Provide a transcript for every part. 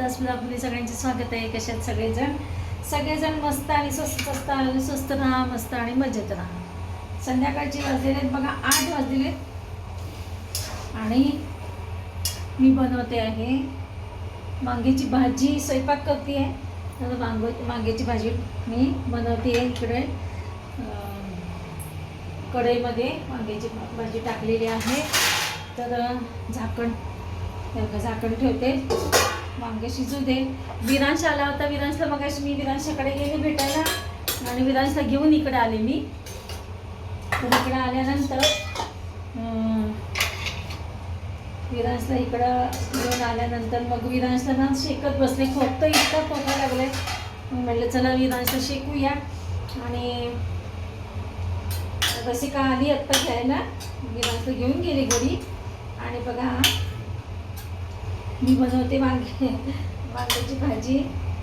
दास ब्लॉगमध्ये सगळ्यांचे स्वागत आहे. कशात सगळेजण? सगळेजण मस्त आणि स्वस्त स्वस्त आणि स्वस्त राहा मस्त आणि मजेत राहा. संध्याकाळचे वाजलेले आहेत बघा आठ वाजलेले आहेत. आणि मी बनवते आहे वांग्याची भाजी. स्वयंपाक करते आहे. तर वांग वांग्याची भाजी मी बनवते आहे इकडे. कढईमध्ये वांग्याची भाजी टाकलेली आहे. तर झाकण झाकण ठेवते. वांगे शिजू दे. विरांश आला होता. विरांशला मग मी विरांशाकडे गेले भेटायला. आणि विरांशला घेऊन इकडे आले मी. तर इकडे आल्यानंतर विरांशला इकडं घेऊन आल्यानंतर मग विरांशला ना शेकत बसले. खोकतं इतका खोका लागले म्हटलं चला विरांशला शेकूया. आणि कशी का आली आत्ता घ्यायला? विरांशला घेऊन गेली घरी. आणि बघा मी बनवते वांगे. वांग्याची भाजी.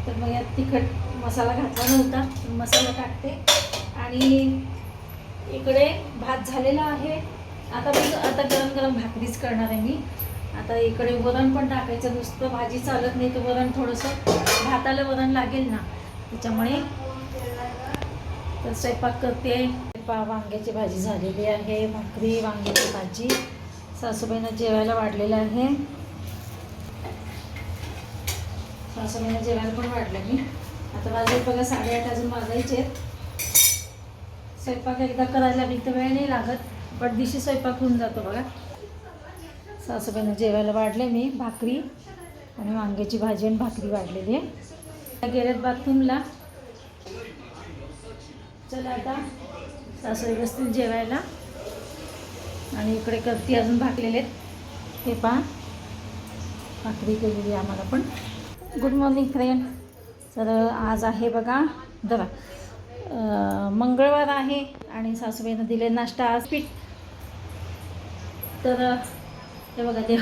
तर मग यात तिखट मसाला घातला नव्हता मसाला टाकते. आणि इकडे भात झालेला आहे. आता मी आता गरम गरम भाकरीच करणार आहे मी. आता इकडे वरण पण टाकायचं नुसतं भाजी चालत नाही तर वरण थोडंसं भाताला वरण लागेल ना. त्याच्यामुळे तर स्वयंपाक करते. पा वांग्याची भाजी झालेली आहे भाकरी वांग्याची भाजी. सासूबाईनं जेवायला वाढलेलं आहे. सासूबाईनं जेवायला पण वाढलं मी आता वाजले बघा साडेआठ अजून वाजायचे आहेत. स्वयंपाक एकदा करायला मी तर वेळ नाही लागत. पडदिशी स्वयंपाक होऊन जातो बघा. सासूबाईनं जेवायला वाढले मी भाकरी आणि वांग्याची भाजी आणि भाकरी वाढलेली आहे. गेल्यात बाथरूमला. चला आता सासूबाई बसतील जेवायला. आणि इकडे करती अजून भाकलेले आहेत. हे पहा. भाकरी केलेली आम्हाला पण. गुड मॉर्निंग फ्रेंड तर आज आहे बघा जरा मंगळवार आहे आणि सासूबाईनं दिले नाश्ता आज. पीठ तर हे बघा देव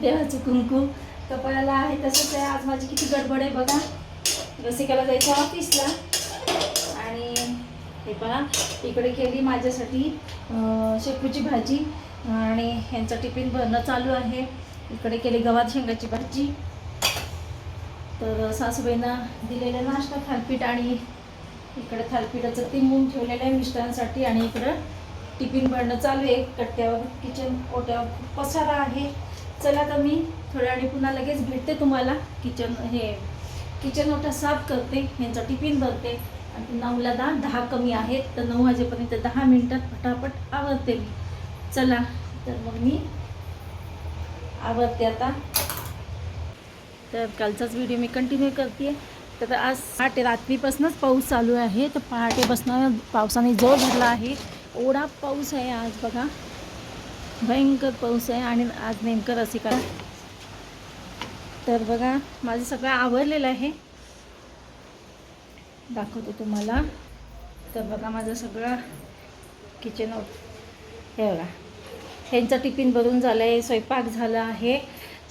देवाचं कुंकू कपाळाला आहे. तसंच आहे आज माझी किती गडबड आहे बघा. रसिकाला जायचं ऑफिसला. आणि हे पहा इकडे केली माझ्यासाठी शेपूची भाजी. आणि ह्यांचा टिफिन भरणं चालू आहे. इकडे केली गव्हात शेंगाची भाजी. तर सासूबाईंना दिलेला नाश्ता थालपीठ आणि इकडं थालपीठाचं तिंबून ठेवलेलं आहे मिस्टरांसाठी आणि इकडं टिफिन भरणं चालू आहे. कट्ट्यावर किचन ओट्यावर खूप पसारा आहे. चला तर मी थोड्या वेळी पुन्हा लगेच भेटते तुम्हाला. किचन हे किचन ओटा साफ करते ह्यांचा टिफिन भरते. आणि नऊला दहा दहा कमी आहेत तर नऊ वाजेपर्यंत दहा मिनटात पटापट आवरते मी. चला तर मग मी आवरते आता. तर कालचाच व्हिडिओ मी कंटिन्यू करते तर आज पहाटे रात्रीपासूनच पाऊस चालू आहे. तर पहाटेपासून पावसाने जोर धरला आहे. एवढा पाऊस आहे आज बघा. भयंकर पाऊस आहे आणि आज नेमकं रसिका तर बघा माझं सगळं आवरलेलं आहे. दाखवते तुम्हाला. तर बघा माझं सगळं किचन हे बघा. ह्यांचा टिफिन भरून झालं आहे स्वयंपाक झाला आहे.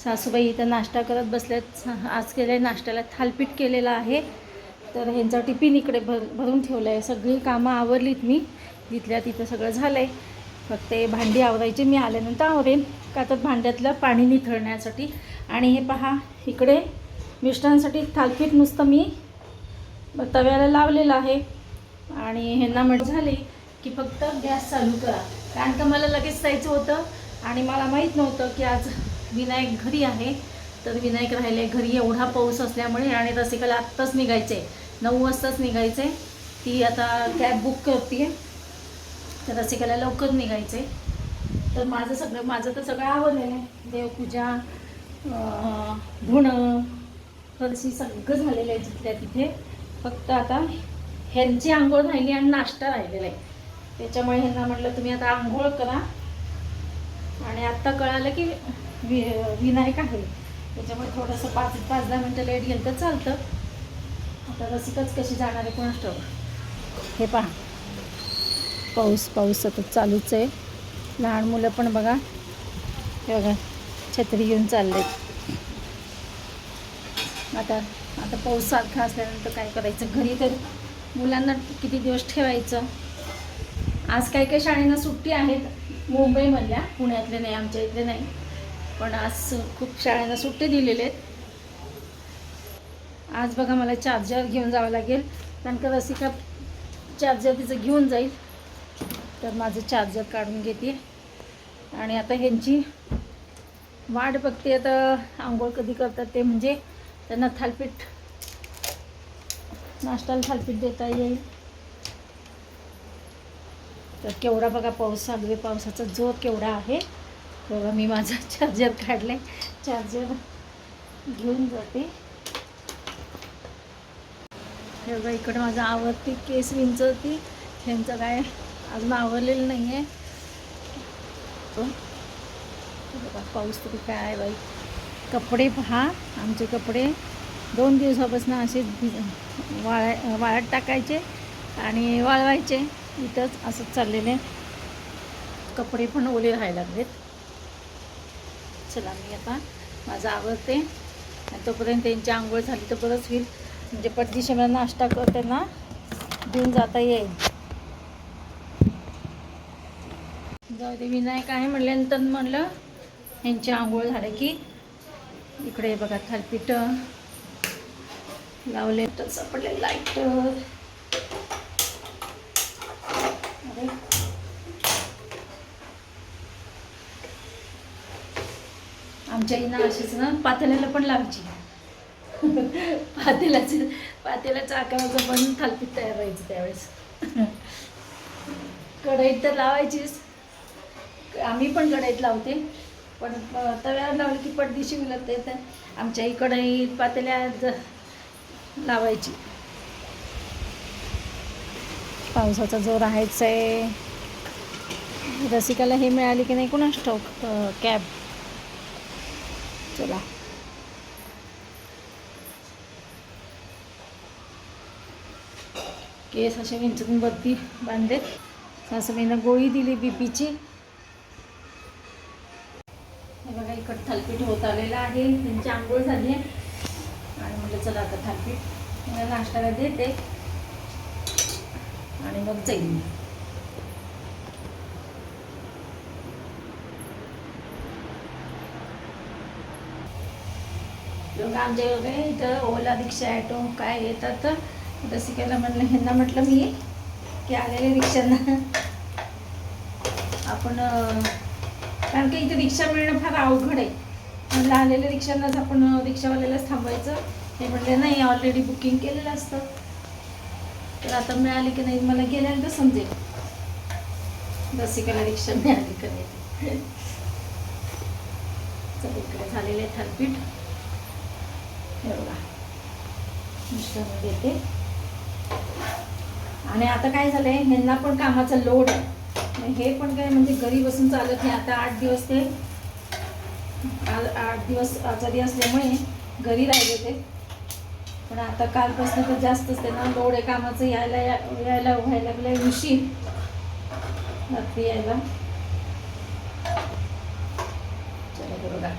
सासूबाई इथं नाश्ता करत बसल्यात आज केलं आहे नाश्त्याला थालपीठ केलेलं आहे. तर ह्यांचा टिफिन इकडे भर भरून ठेवलं आहे सगळी कामं आवरलीत मी. तिथल्या तिथं सगळं झालं आहे फक्त हे भांडी आवरायची. मी आल्यानंतर आवरेन. का तर भांड्यातलं पाणी निथळण्यासाठी. आणि हे पहा इकडे मिष्टांसाठी थालपीठ नुसतं मी तव्याला लावलेलं आहे. आणि ह्यांना म्हट झाली की फक्त गॅस चालू करा. कारण का मला लगेच जायचं होतं आणि मला माहीत नव्हतं की आज विनायक घरी आहे. तर विनायक राहिले घरी एवढा पाऊस असल्यामुळे आणि रसिकाला आत्ताच निघायचं. आहे नऊ वाजताच निघायचं. आहे ती आता कॅब बुक करते तर रसिकाला लवकर निघायचं. आहे तर माझं सगळं माझं तर सगळं आवडलेलं आहे देवपूजा धुणं फरशी सगळं झालेलं आहे तिथल्या तिथे. फक्त आता ह्यांची आंघोळ राहिली आणि नाश्ता राहिलेला आहे. त्याच्यामुळे ह्यांना म्हटलं तुम्ही आता आंघोळ करा. आणि आत्ता कळालं की वि विनायक आहे. त्याच्यामुळे थोडंसं पाच पाच दहा मिनटं लेट गेलं तर चालतं. आता रसिकच कशी जाणार आहे कोणास हे पहा. पाऊस पाऊस सतत चालूच आहे. लहान मुलं पण बघा. हे बघा छत्री घेऊन चालले आता आता पाऊस सारखा असल्यानंतर काय करायचं? घरी तर मुलांना किती दिवस ठेवायचं? आज काही काही शाळेंना सुट्टी आहेत? मुंबईमधल्या पुण्यातले नाही आमच्या इथले नाही. पण आज खूप शाळांना सुट्टी दिलेले आहेत. आज बघा मला चार्जर घेऊन जावं लागेल. कारण का रसिका चार्जर तिचं घेऊन जाईल. तर माझं चार्जर काढून घेते. आणि आता ह्यांची वाट बघते. आता आंघोळ कधी करतात ते म्हणजे त्यांना थालपीठ नाश्त्याला थालपीठ देता येईल. तर केवढा बघा पाऊस सागवे पावसाचा जोर केवढा आहे. बघा मी माझा चार्जर काढले चार्जर घेऊन जाते. हे बघा इकडं माझं आवडती केस विंचवती. ह्यांचं काय अजून आवरलेलं नाही आहे बघा पाऊस तरी काय आहे बाई. कपडे पहा आमचे कपडे. दोन दिवसापासून असे वाळा वाळत टाकायचे आणि वाळवायचे. इथंच असंच चाललेले. कपडे पण ओले राहायला लागलेत. चला मी आता माझं आवडते आणि तोपर्यंत त्यांची आंघोळ झाली तर बरंच होईल. म्हणजे पटदिशी मला नाश्ता कर त्यांना देऊन जाता येईल. जाऊ दे विनायक आहे म्हणल्यानंतर म्हणलं यांची आंघोळ झाले की इकडे बघा थालपीठ लावले. तर सापडले लाइट अरे. आमच्या इथं अशीच ना पातेल्याला पण लावायची. पातेल्याचं पातेल्याचं आकाराचं पण थालपीठ तयार व्हायचं त्यावेळेस. कढईत तर लावायचीच. आम्ही पण कढईत लावते. पण तव्यावर लावली की पडदिशी उलटते तर आमच्या आई कढईत पातेल्या ज- लावायची. पावसाचा जोर आहेच आहे. रसिकाला हे मिळाली की नाही? कोणाच ठाऊक? कॅब. चला. केस असे विंचून बत्ती बांधलेत. सासूबाईनं गोळी दिली बीपीची. हे बघा इकड थालपीठ होत आलेलं आहे. त्यांची आंघोळ झाली आहे. आणि म्हटलं चला आता थालपीठ. मला नाश्त्याला देते. आणि मग जाईल मी आमच्या वगैरे इथं ओला रिक्षा ॲटो काय येतात तर. शिकायला म्हणलं ह्यांना म्हटलं मी की आलेल्या रिक्षांना. आपण कारण की इथे रिक्षा मिळणं फार अवघड आहे. म्हणलं आलेल्या रिक्षांनाच आपण रिक्षावाल्यालाच थांबायचं ते म्हणले नाही ऑलरेडी बुकिंग केलेलं असतं. तर आता मिळाली की नाही मला गेल्यानंतर समजेल. रसिकाला रिक्षा मिळाली का नाही. चल झालेलं आहे थालपीठ एवढा मिश्रण देते. आणि आता काय झालंय ह्यांना पण कामाचा लोड आहे. हे पण काय म्हणजे घरी बसून चालत नाही. आता आठ दिवस ते आठ दिवस आजारी असल्यामुळे घरी राहिले ते. पण आता कालपासून तर जास्तच त्यांना लोड आहे. कामाचं यायला या- यायला व्हायला लागलं उशीर रात्री यायला. चला बरोबर बघा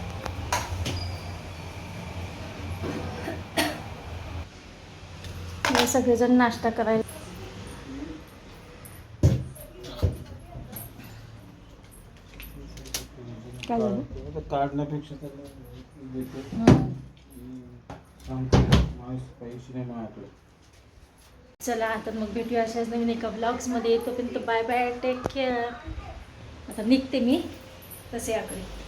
हे सगळेजण नाश्ता करायला काय झालं? काढण्यापेक्षा चला आता मग भेटूया अशाच नवीन एका ब्लॉग्समध्ये तोपर्यंत बाय बाय टेक केअर आता निघते मी. तसे आकडे